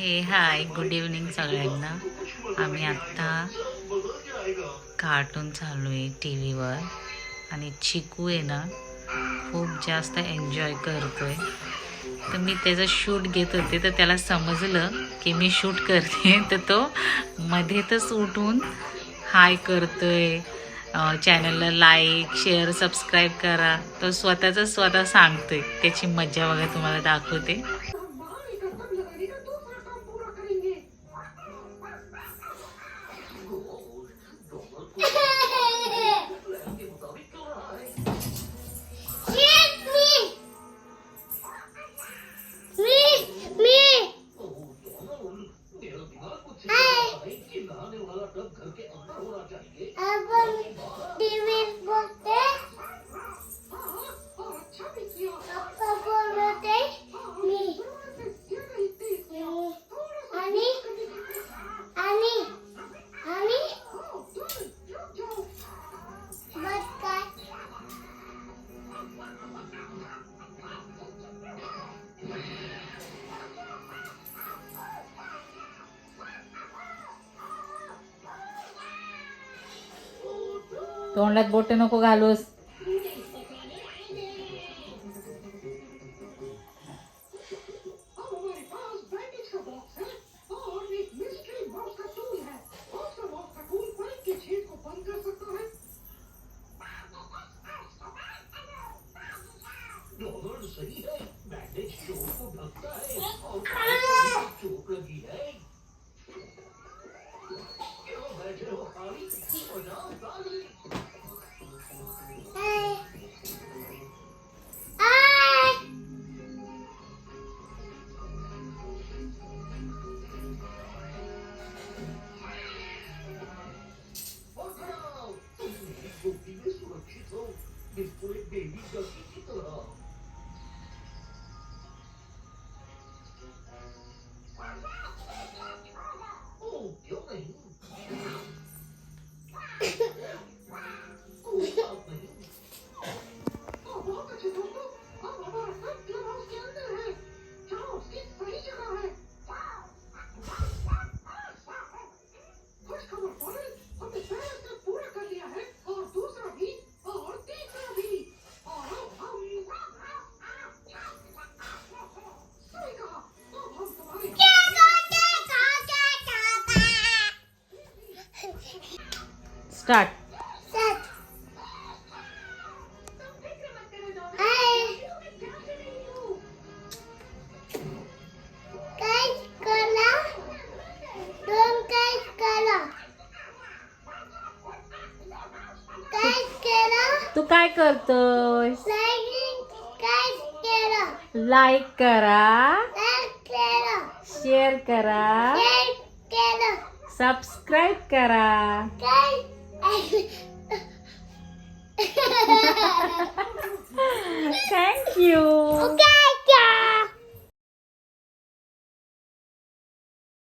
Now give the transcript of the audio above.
हे hi good evening सगळ्यांना. आम्ही आत्ता कार्टून चालू आहे टी व्हीवर आणि चिकू आहे ना खूप जास्त एन्जॉय करतो आहे तर मी त्याचं शूट घेत होते तर त्याला समजलं की मी शूट करते. तर तो मध्येतच उठून हाय करतोय. चॅनलला लाईक शेअर सबस्क्राईब करा. तो स्वतःच स्वतः सांगतोय. त्याची मजा वगैरे तुम्हाला दाखवते. डॉलर सही है बैंडेज चोट को ढकता है और पाइप को भी चोट लगी है। केला. तू काय करतोय. लाईक करा. शेअर करा. सबस्क्राईब करा Thank you.